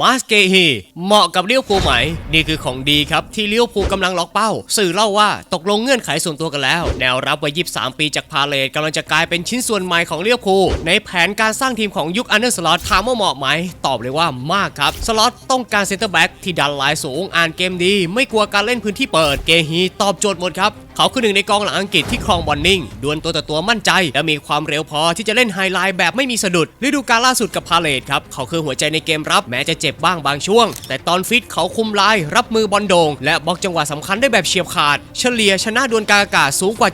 มาสเกฮี เหมาะกับเลี้ยวภูไหม นี่คือของดีครับ ที่เลี้ยวภูกำลังล็อกเป้า สื่อเล่าว่าตกลงเงื่อนไขส่วนตัวกันแล้ว แนวรับวัย23 ปีจากพาเลตกำลังจะกลายเป็นชิ้นส่วนใหม่ของเลี้ยวภูในแผนการสร้างทีมของยุคอันเดอร์สล็อตถามว่าเหมาะไหม ตอบเลยว่ามากครับ สล็อตต้องการเซนเตอร์แบ็กที่ดันลายสูงอ่านเกมดี ไม่กลัวการเล่นพื้นที่เปิดเกฮีตอบโจทย์หมดครับเขาคือหนึ่งในกองหลังอังกฤษที่ครองบอลนิ่ง ดวลตัวต่อตัวมั่นใจ และมีความเร็วพอที่จะเล่นไฮไลท์แบบไม่มีสะดุดฤดูกาลล่าสุดกับพาเลตครับ เขาคือหัวใจในเกมรับแม้จะเจ็บบ้างบางช่วง แต่ตอนฟิตเขาคุมลาย รับมือบอลโดง่งและบล็อกจังหวะสำคัญได้แบบเฉียบขาด เฉลี่ยชนะดวลกาอากาศสูงกว่า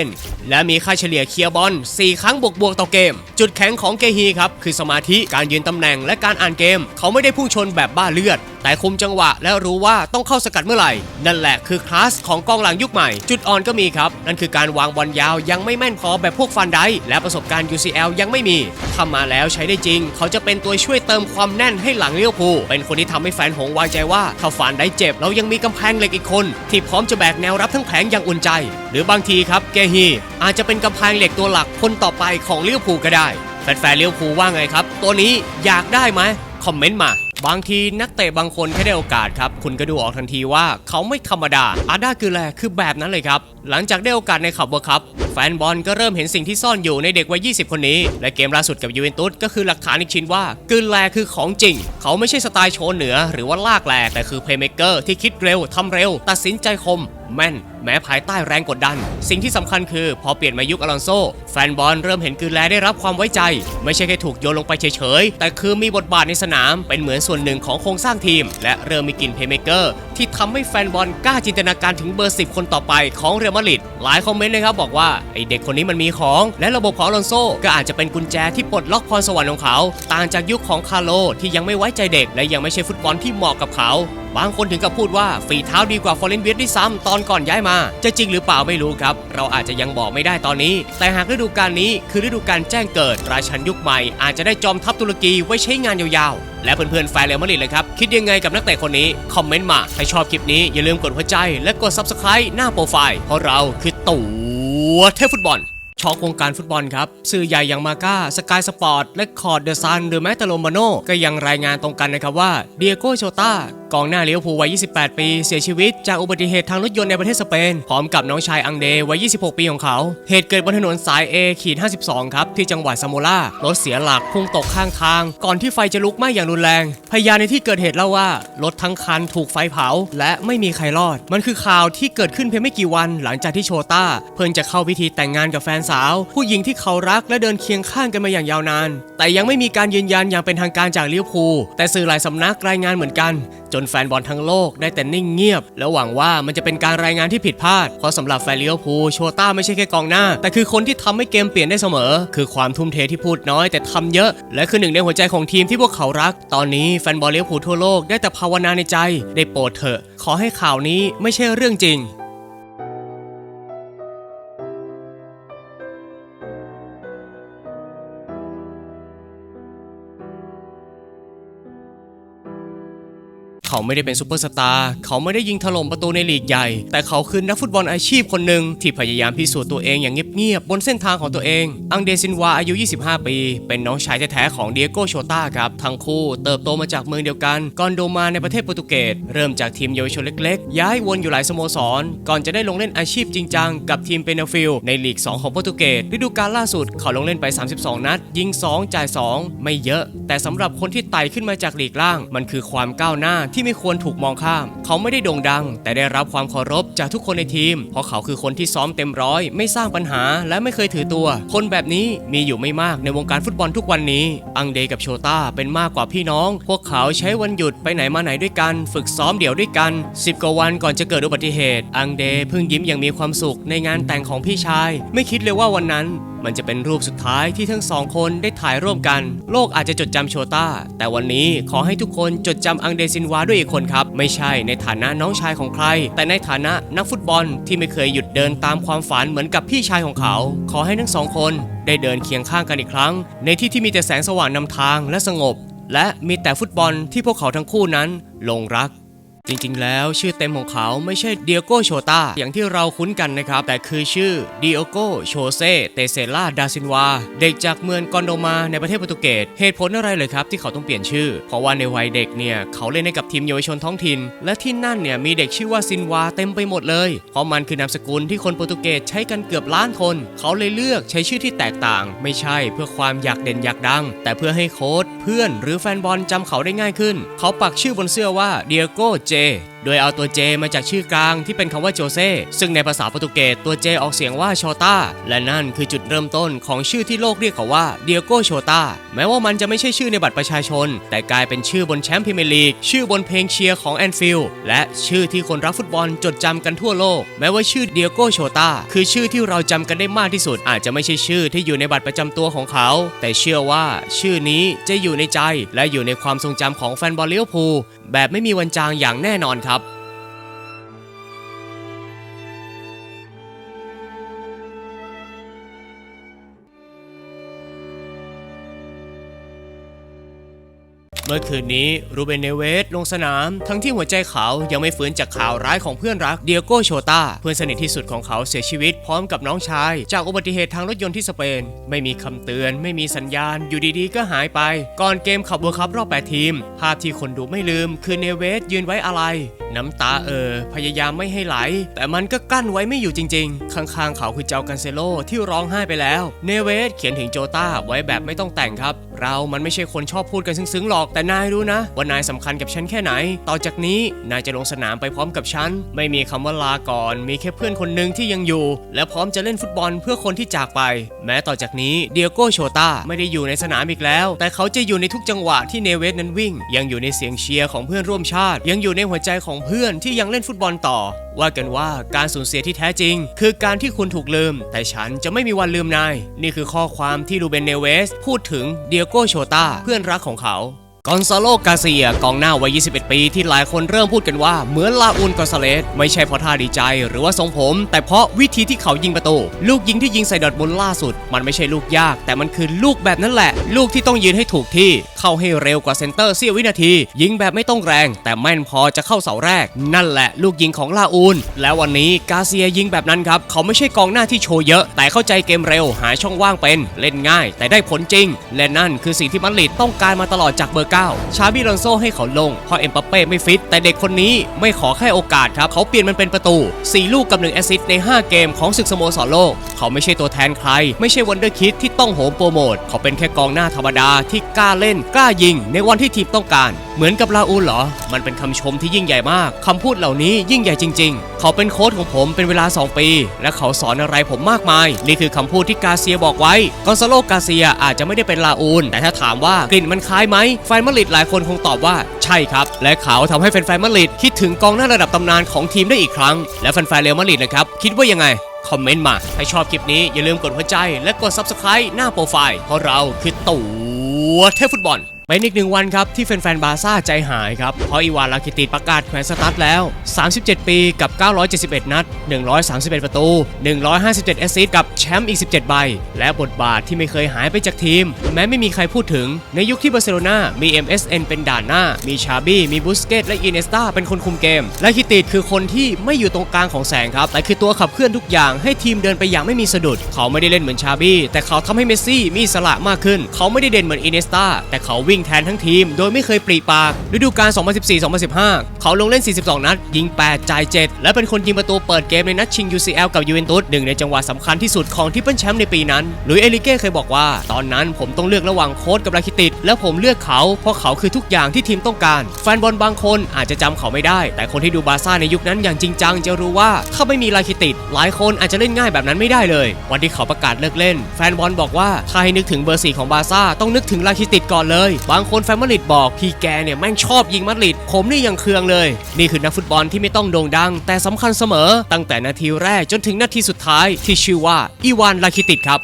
70%และมีค่าเฉลี่ยเคลียร์บอล4 ครั้งบวกบวกๆต่อเกม จุดแข็งของเกฮีครับคือสมาธิการยืนตำแหน่งและการอ่านเกม เขาไม่ได้พุ่งชนแบบบ้าเลือด แต่คุมจังหวะและรู้ว่าต้องเข้าสกัดเมื่อไหร่ นั่นแหละคือคลาสของกองหลังยุคใหม่ จุดอ่อนก็มีครับ นั่นคือการวางบอลยาวยังไม่แม่นพอแบบพวกฟันไดและประสบการณ์ UCL ยังไม่มีทำมาแล้วใช้ได้จริง เขาจะเป็นตัวช่วยเติมความแน่นให้หลังเลี้ยวภูเป็นคนที่ทำให้แฟนหงวางใจว่าถ้าฟันไดเจ็บเรายังมีกำแพงเหล็กอีกคน ที่พร้อมจะแบกแนวรับทั้งแผงอย่างอุ่นใจ หรือบางทีครับเกฮีอาจจะเป็นกำแพงเหล็กตัวหลักคนต่อไปของเลี้ยวภูก็ได้แฟนๆเลี้ยวภูว่าไงครับ ตัวนี้อยากได้ไหมคอมเมนต์มา บางทีนักเตะบางคนแค่ได้โอกาสครับ คุณก็ดูออกทันทีว่าเขาไม่ธรรมดา อาด้าคือแลคือแบบนั้นเลยครับ หลังจากได้โอกาสในขับเวิร์คัพแฟนบอลก็เริ่มเห็นสิ่งที่ซ่อนอยู่ในเด็กวัย 20 คนนี้ และเกมล่าสุดกับยูเวนตุสก็คือหลักฐานอีกชิ้นว่ากืนแลคือของจริง เขาไม่ใช่สไตล์โชว์เหนือ หรือว่าลากแลแต่คือเพลย์เมกเกอร์ที่คิดเร็วทำเร็ว ตัดสินใจคมแม่น แม้ภายใต้แรงกดดัน สิ่งที่สำคัญคือพอเปลี่ยนมายุคอลอนโซ แฟนบอลเริ่มเห็นกืนแลได้รับความไว้ใจ ไม่ใช่แค่ถูกโยนลงไปเฉยๆ แต่คือมีบทบาทในสนามเป็นเหมือนส่วนหนึ่งของโครงสร้างทีม และเริ่มมีกลิ่นเพย์เมเกอร์ที่ทำให้แฟนบอลกล้าจินตนาการถึงเบอร์ 10 คนต่อไปของเรอัลมาดริดหลายคอมเมนต์นะครับบอกว่าไอเด็กคนนี้มันมีของ และระบบของอลอนโซก็อาจจะเป็นกุญแจที่ปลดล็อกพรสวรรค์ของเขา ต่างจากยุคของคาร์โลที่ยังไม่ไว้ใจเด็ก และยังไม่ใช่ฟุตบอลที่เหมาะกับเขา บางคนถึงกับพูดว่าฝีเท้าดีกว่าฟอร์เรนเวียดด้วยซ้ำตอนก่อนย้ายมา จะจริงหรือเปล่าไม่รู้ครับ เราอาจจะยังบอกไม่ได้ตอนนี้ แต่หากฤดูกาลนี้คือฤดูกาลแจ้งเกิด ราชันยุคใหม่อาจจะได้จอมทัพตุรกีไว้ใช้งานยาวๆ และเพื่อนๆแฟนเรอัลมาดริดเลยครับ คิดยังไงกับนักเตะคนนี้ คอมเมนต์มาถ้าชอบคลิปนี้อย่าลืมกดหัวใจและกด Subscribe หน้าโปรไฟล์เพราะเราคือตัวเทพฟุตบอลช็อกวงการฟุตบอลครับ สื่อใหญ่อย่างมาก้าสกายสปอร์ตและคอร์ดเดอะซันหรือแม้แต่โรมาโน่ก็ยังรายงานตรงกันนะครับว่าเดียโกโชตา กองหน้าเลี้ยวภูวัย 28 ปี เสียชีวิตจากอุบัติเหตุทางรถยนต์ในประเทศสเปน พร้อมกับน้องชายอังเดวัย 26 ปีของเขา เหตุเกิดบนถนนสาย A ขีด52 ครับ ที่จังหวัดซาโมรารถเสียหลักพุ่งตกข้างทาง ก่อนที่ไฟจะลุกไหม้อย่างรุนแรง พยานในที่เกิดเหตุเล่าว่า รถทั้งคันถูกไฟเผา และไม่มีใครรอด มันคือข่าวที่เกิดขึ้นเพียงไม่กี่วัน หลังจากที่โชต้า เพิ่งจะเข้าพิธีแต่งงานกับแฟนสาว ผู้หญิงที่เขารักและเดินเคียงข้างกันมาอย่างยาวนาน แต่ยังไม่มีการยืนยันอย่างเป็นทางการจากลิเวอร์พูลแต่สื่อหลายสำนักรายงานเหมือนกัน จนแฟนบอลทั้งโลกได้แต่นิ่งเงียบ แล้วหวังว่ามันจะเป็นการรายงานที่ผิดพลาด เพราะสำหรับแฟนลิเวอร์พูลโชต้าไม่ใช่แค่กองหน้า แต่คือคนที่ทำให้เกมเปลี่ยนได้เสมอ คือความทุ่มเทที่พูดน้อยแต่ทำเยอะ และคือหนึ่งในหัวใจของทีมที่พวกเขารัก ตอนนี้แฟนบอลลิเวอร์พูลทั่วโลกได้แต่ภาวนาในใจ ได้โปรดเถอะ ขอให้ข่าวนี้ไม่ใช่เรื่องจริง ไม่ได้เป็นซูเปอร์สตาร์เขาไม่ได้ยิงถล่มประตูในลีกใหญ่ แต่เขาคือนักฟุตบอลอาชีพคนหนึ่งที่พยายามพิสูจน์ตัวเองอย่างเงียบๆบนเส้นทางของตัวเอง อังเดซินวาอายุ 25 ปี เป็นน้องชายแท้ๆของเดียโกโชต้าครับ ทั้งคู่เติบโตมาจากเมืองเดียวกันก่อนโดมาในประเทศโปรตุเกสเริ่มจากทีมเยาวชนเล็กๆ ย้ายวนอยู่หลายสโมสร ก่อนจะได้ลงเล่นอาชีพจริงจังกับทีมเปนาฟิลในลีก 2 ของโปรตุเกสฤดูกาลล่าสุดเขาลงเล่นไป 32 นัด ยิง 2 จ่าย 2 ไม่เยอะ แต่สำหรับคนที่ไต่ขึ้นมาจากลีกล่าง มันคือความก้าวหน้าที่ไมควรถูกมองข้าม เขาไม่ได้โด่งดัง แต่ได้รับความเคารพจากทุกคนในทีม เพราะเขาคือคนที่ซ้อมเต็มร้อย ไม่สร้างปัญหาและไม่เคยถือตัว คนแบบนี้มีอยู่ไม่มากในวงการฟุตบอลทุกวันนี้ อังเดกับโชต้าเป็นมากกว่าพี่น้อง พวกเขาใช้วันหยุดไปไหนมาไหนด้วยกัน ฝึกซ้อมเดี่ยวด้วยกัน 10กว่าวันก่อนจะเกิดอุบัติเหตุ อังเดเพิ่งยิ้มอย่างมีความสุขในงานแต่งของพี่ชาย ไม่คิดเลยว่าวันนั้น มันจะเป็นรูปสุดท้ายที่ทั้งสองคนได้ถ่ายร่วมกัน โลกอาจจะจดจำโชต้า แต่วันนี้ขอให้ทุกคนจดจำอังเดซินวาด้วยอีกคนครับ ไม่ใช่ในฐานะน้องชายของใคร แต่ในฐานะนักฟุตบอลที่ไม่เคยหยุดเดินตามความฝันเหมือนกับพี่ชายของเขา ขอให้ทั้งสองคน ได้เดินเคียงข้างกันอีกครั้ง ในที่ที่มีแต่แสงสว่างนำทางและสงบ และมีแต่ฟุตบอลที่พวกเขาทั้งคู่นั้นลงรัก จริงๆ แล้วชื่อเต็มของเขาไม่ใช่เดียโกโชตาอย่างที่เราคุ้นกันนะครับ แต่คือชื่อดิโอโกโชเซเตเซล่าดาซินวา เด็กจากเมืองกอนโดมาในประเทศโปรตุเกสเหตุผลอะไรเลยครับที่เขาต้องเปลี่ยนชื่อ เพราะว่าในวัยเด็กเนี่ยเขาเล่นให้กับทีมเยาวชนท้องถิ่น และที่นั่นเนี่ยมีเด็กชื่อว่าซินวาเต็มไปหมดเลย เพราะมันคือนามสกุลที่คนโปรตุเกสใช้กันเกือบล้านคน เขาเลยเลือกใช้ชื่อที่แตกต่าง ไม่ใช่เพื่อความอยากเด่นอยากดัง แต่เพื่อให้โค้ชเพื่อนหรือแฟนบอลจำเขาได้ง่ายขึ้น เขาปักชื่อบนเสื้อว่าเดียโกเจ sé, โดยเอาตัวเจมาจากชื่อกลางที่เป็นคำว่าโจเซซึ่งในภาษาโปรตุเกสตัวเจออกเสียงว่าโชตาและนั่นคือจุดเริ่มต้นของชื่อที่โลกเรียกเขาว่าเดียโกโชตาแม้ว่ามันจะไม่ใช่ชื่อในบัตรประชาชน แต่กลายเป็นชื่อบนแชมป์พรีเมียร์ลีกชื่อบนเพลงเชียร์ของแอนฟิลด์และชื่อที่คนรักฟุตบอลจดจำกันทั่วโลก แม้ว่าชื่อเดียโกโชตาคือชื่อที่เราจำกันได้มากที่สุด อาจจะไม่ใช่ชื่อที่อยู่ในบัตรประจำตัวของเขา แต่เชื่อว่าชื่อนี้จะอยู่ในใจและอยู่ในความทรงจำของแฟนบอลเลี้ยวภูแบบไม่มีวันจางอย่างแน่นอนครับ เมื่อคืนนี้รูเบนเนเวสลงสนาม ทั้งที่หัวใจเขายังไม่ฟื้นจากข่าวร้ายของเพื่อนรักเดียโกโชตาเพื่อนสนิทที่สุดของเขาเสียชีวิตพร้อมกับน้องชาย จากอุบัติเหตุทางรถยนต์ที่สเปน ไม่มีคำเตือน ไม่มีสัญญาณอยู่ดีๆ ก็หายไป ก่อนเกมขับเวิร์คัพรอบ8ทีม ภาพที่คนดูไม่ลืม คือเนเวสยืนไว้อะไร น้ำตาเออพยายามไม่ให้ไหล แต่มันก็กั้นไว้ไม่อยู่จริง ๆ ข้างๆเขาคือเจ้ากันเซโลที่ร้องไห้ไปแล้วเนเวสเขียนถึงโจตาไว้แบบไม่ต้องแต่งครับ เรามันไม่ใช่คนชอบพูดกันซึ้งๆหรอกแต่นายรู้นะ ว่านายสำคัญกับฉันแค่ไหน ต่อจากนี้นายจะลงสนามไปพร้อมกับฉัน ไม่มีคำว่าลาก่อน มีแค่เพื่อนคนหนึ่งที่ยังอยู่ และพร้อมจะเล่นฟุตบอลเพื่อคนที่จากไป แม้ต่อจากนี้เดียโกโชตาไม่ได้อยู่ในสนามอีกแล้ว แต่เขาจะอยู่ในทุกจังหวะที่เนเวสนั้นวิ่ง ยังอยู่ในเสียงเชียร์ของเพื่อนร่วมชาติ ยังอยู่ในหัวใจของเพื่อนที่ยังเล่นฟุตบอลต่อ ว่ากันว่าการสูญเสียที่แท้จริง คือการที่คุณถูกลืม แต่ฉันจะไม่มีวันลืมนาย นี่คือข้อความที่ลูเบนเนเวส พูดถึงเดียโกโชตาเพื่อนรักของเขา กอนซาโล กาเซียกองหน้าวัย 21 ปีที่หลายคนเริ่มพูดกันว่าเหมือนลาอูนกอนซาเลส ไม่ใช่เพราะท่าดีใจหรือว่าทรงผม แต่เพราะวิธีที่เขายิงประตู ลูกยิงที่ยิงใส่ดอทมุนล่าสุด มันไม่ใช่ลูกยาก แต่มันคือลูกแบบนั้นแหละ ลูกที่ต้องยืนให้ถูกที่ เข้าให้เร็วกว่าเซนเตอร์เสี้ยววินาที ยิงแบบไม่ต้องแรง แต่แม่นพอจะเข้าเสาแรก นั่นแหละ ลูกยิงของลาอูนแล้ววันนี้กาเซียยิงแบบนั้นครับเขาไม่ใช่กองหน้าที่โชว์เยอะ แต่เข้าใจเกมเร็วหาช่องว่างเป็น เล่นง่าย แต่ได้ผลจริง และนั่นคือสิ่งที่มันลิดต้องการมาตลอดจากเบอร์เก้าชาบิลอนโซให้เขาลงเพราะเอ็มบัปเป้ไม่ฟิต แต่เด็กคนนี้ไม่ขอแค่โอกาสครับ เขาเปลี่ยนมันเป็นประตู 4 ลูกกับ1แอสซิสต์ใน 5 เกมของศึกสโมสรโลก เขาไม่ใช่ตัวแทนใคร ไม่ใช่วันเดอร์คิดที่ต้องโหมโปรโมท เขาเป็นแค่กองหน้าธรรมดาที่กล้าเล่น กล้ายิง ในวันที่ทีมต้องการ เหมือนกับลาอูลเหรอ มันเป็นคำชมที่ยิ่งใหญ่มากคำพูดเหล่านี้ยิ่งใหญ่จริง ๆ เขาเป็นโค้ชของผมเป็นเวลา 2 ปี และเขาสอนอะไรผมมากมาย นี่คือคำพูดที่กาเซียบอกไว้กอนซาโลกาเซียอาจจะไม่ได้เป็นลาอูลแต่ถ้าถามว่ากลิ่นมันคล้ายไหมแฟนมาดริดหลายคนคงตอบว่าใช่ครับ และเขาทำให้แฟนๆมาดริดคิดถึงกองหน้าระดับตำนานของทีมได้อีกครั้ง และแฟนๆเรอัลมาดริดนะครับคิดว่ายังไงคอมเมนต์มาถ้าชอบคลิปนี้อย่าลืมกดหัวใจและกด Subscribe หน้าโปรไฟล์เพราะเราคือตัวเทพฟุตบอล เป็นอีกหนึ่งวันครับที่แฟนๆบาร์ซ่าใจหายครับ เพราะอีวานลาคิติดประกาศแขวนสตาร์ทแล้ว 37 ปีกับ 971 นัด 131 ประตู 157 แอสซิสต์กับแชมป์อีก 17 ใบ และบทบาทที่ไม่เคยหายไปจากทีม แม้ไม่มีใครพูดถึง ในยุคที่บาร์เซโลนามี MSN เป็นด่านหน้า มีชาบี้ มีบุสเกตและอินเนสตาเป็นคนคุมเกมและคิติดคือคนที่ไม่อยู่ตรงกลางของแสงครับ แต่คือตัวขับเคลื่อนทุกอย่างให้ทีมเดินไปอย่างไม่มีสะดุด เขาไม่ได้เล่นเหมือนชาบี้ แต่เขาทำให้เมสซี่มีอิสระมากขึ้น เขาไม่ได้เด่นเหมือนอินเนสตาแต่เขาวิงแทนทั้งทีม โดยไม่เคยปรีปากฤดูกาล 2014-2015 เขาลงเล่น 42 นัด ยิง 8 จ่าย 7 และเป็นคนยิงประตูเปิดเกมในนัดชิง UCL กับยูเวนตุสหนึ่งในจังหวะสำคัญที่สุดของทิปเปิลแชมป์ในปีนั้นหลุยเอลิเก้เคยบอกว่า ตอนนั้นผมต้องเลือกระหว่างโค้ชกับลาคิติดและผมเลือกเขา เพราะเขาคือทุกอย่างที่ทีมต้องการ แฟนบอลบางคนอาจจะจำเขาไม่ได้ แต่คนที่ดูบาร์ซ่าในยุคนั้นอย่างจริงจังจะรู้ว่าถ้าไม่มีลาคิติดหลายคนอาจจะเล่นง่ายแบบนั้นไม่ได้เลย วันที่เขาประกาศเลิกเล่น แฟนบอลบอกว่าถ้าให้นึกถึงเบอร์สี่ของบาซ่าต้องนึกถึงลาคิติดก่อนเลยบางคนแฟนมาริดบอกพี่แกเนี่ยแม่งชอบยิงมาริดผมนี่ยังเคืองเลย นี่คือนักฟุตบอลที่ไม่ต้องโด่งดัง แต่สำคัญเสมอ ตั้งแต่นาทีแรกจนถึงนาทีสุดท้ายที่ชื่อว่าอีวานลาคิติดครับ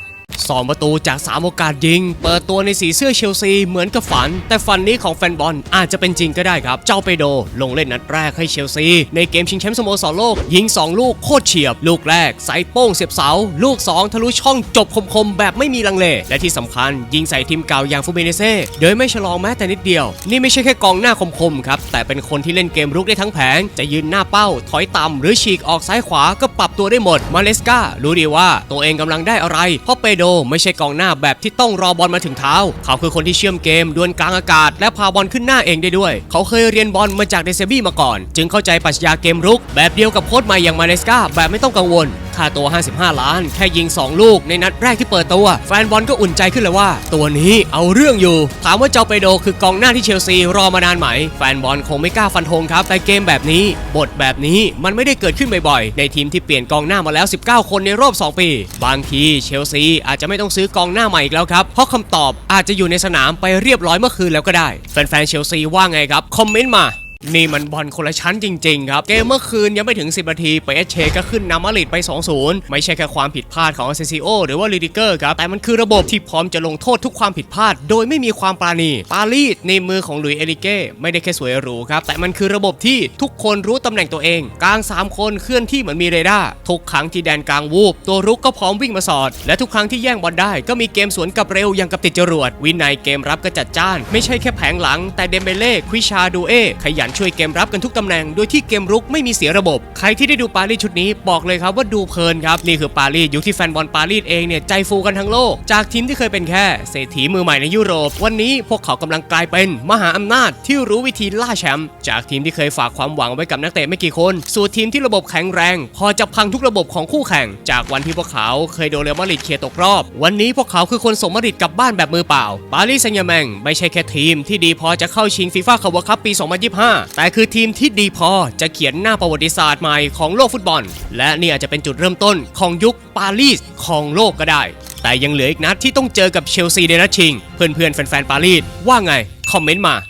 สองประตูจาก 3 โอกาสยิง เปิดตัวในสีเสื้อเชลซีเหมือนกับฝัน แต่ฝันนี้ของแฟนบอลอาจจะเป็นจริงก็ได้ครับ เจ้าเปโดลงเล่นนัดแรกให้เชลซี ในเกมชิงแชมป์สโมสรโลก ยิง 2 ลูกโคตรเฉียบ ลูกแรกใส่โป้งเสียบเสา ลูก 2 ทะลุช่องจบคมๆ แบบไม่มีลังเล และที่สำคัญ ยิงใส่ทีมเก่าอย่างฟูเบเนเซ่โดยไม่ชะลองแม้แต่นิดเดียว นี่ไม่ใช่แค่กองหน้าคมๆครับแต่เป็นคนที่เล่นเกมรุกได้ทั้งแผงจะยืนหน้าเป้า ถอยต่ำหรือฉีกออกซ้ายขวาก็ปรับตัวได้หมดมาเลสการู้ดีว่าตัวเองกำลังได้อะไรเพราะเปโดไม่ใช่กองหน้าแบบที่ต้องรอบอลมาถึงเท้า เขาคือคนที่เชื่อมเกมดวลกลางอากาศ และพาบอลขึ้นหน้าเองได้ด้วย เขาเคยเรียนบอลมาจากเดซบี้มาก่อน จึงเข้าใจปรัชญาเกมรุก แบบเดียวกับโค้ชใหม่อย่างมาเลสกาแบบไม่ต้องกังวล ค่าตัว 55 ล้าน แค่ยิง 2 ลูกในนัดแรกที่เปิดตัว แฟนบอลก็อุ่นใจขึ้นเลยว่า ตัวนี้เอาเรื่องอยู่ ถามว่าเจ้าเปโดคือกองหน้าที่เชลซีรอมานานไหม แฟนบอลคงไม่กล้าฟันธงครับ แต่เกมแบบนี้ บทแบบนี้มันไม่ได้เกิดขึ้นบ่อยๆ ในทีมที่เปลี่ยนกองหน้ามาแล้ว 19 คนในรอบ 2 ปี บางทีเชลซีอาจจะไม่ต้องซื้อกองหน้าใหม่อีกแล้วครับ เพราะคำตอบอาจจะอยู่ในสนามไปเรียบร้อยเมื่อคืนแล้วก็ได้ แฟนๆเชลซีว่าไงครับ คอมเมนต์มา นี่มันบอลคนละชั้นจริงๆครับ เกมเมื่อคืนยังไม่ถึง 10 นาทีเปเอชก็ขึ้นนำมาดริดไป 2-0 ไม่ใช่แค่ความผิดพลาดของเซซิโอหรือว่าลิดิเกอร์ครับ แต่มันคือระบบที่พร้อมจะลงโทษทุกความผิดพลาด โดยไม่มีความปราณีปารีสในมือของลุยเอริเก้ไม่ได้แค่สวยหรูครับ แต่มันคือระบบที่ทุกคนรู้ตำแหน่งตัวเอง กลาง 3 คนเคลื่อนที่เหมือนมีเรดาร์ทุกครั้งที่แดนกลางวูบตัวรุกก็พร้อมวิ่งมาสอด และทุกครั้งที่แย่งบอลได้ก็มีเกมสวนกลับเร็วอย่างกับติดจรวดวินัยเกมรับก็จัดจ้าน ไม่ใช่แค่แผงหลัง แต่เดมเบเล่ควิชาดูเอขยันช่วยเกมรับกันทุกตำแหน่ง โดยที่เกมรุกไม่มีเสียระบบ ใครที่ได้ดูปารีสชุดนี้บอกเลยครับว่าดูเพลินครับ นี่คือปารีสยุคที่แฟนบอลปารีสเองเนี่ยใจฟูกันทั้งโลก จากทีมที่เคยเป็นแค่เศรษฐีมือใหม่ในยุโรป วันนี้พวกเขากำลังกลายเป็นมหาอำนาจที่รู้วิธีล่าแชมป์จากทีมที่เคยฝากความหวังไว้กับนักเตะไม่กี่คน สู่ทีมที่ระบบแข็งแรง พอจะพังทุกระบบของคู่แข่ง จากวันที่พวกเขาเคยโดนเรอัลมาดริดเคลียร์ตกรอบ วันนี้พวกเขาคือคนส่งมาดริดกลับบ้านแบบมือเปล่า ปารีสแซงต์แมงไม่ใช่แค่ทีมที่ดีพอจะเข้าชิงฟีฟ่าคัพเวิลด์คัพปี 2025แต่คือทีมที่ดีพอจะเขียนหน้าประวัติศาสตร์ใหม่ของโลกฟุตบอล และนี่อาจจะเป็นจุดเริ่มต้นของยุคปารีสของโลกก็ได้ แต่ยังเหลืออีกนัดที่ต้องเจอกับเชลซีในนัดชิง เพื่อนๆแฟนๆปารีสว่าไง คอมเมนต์มา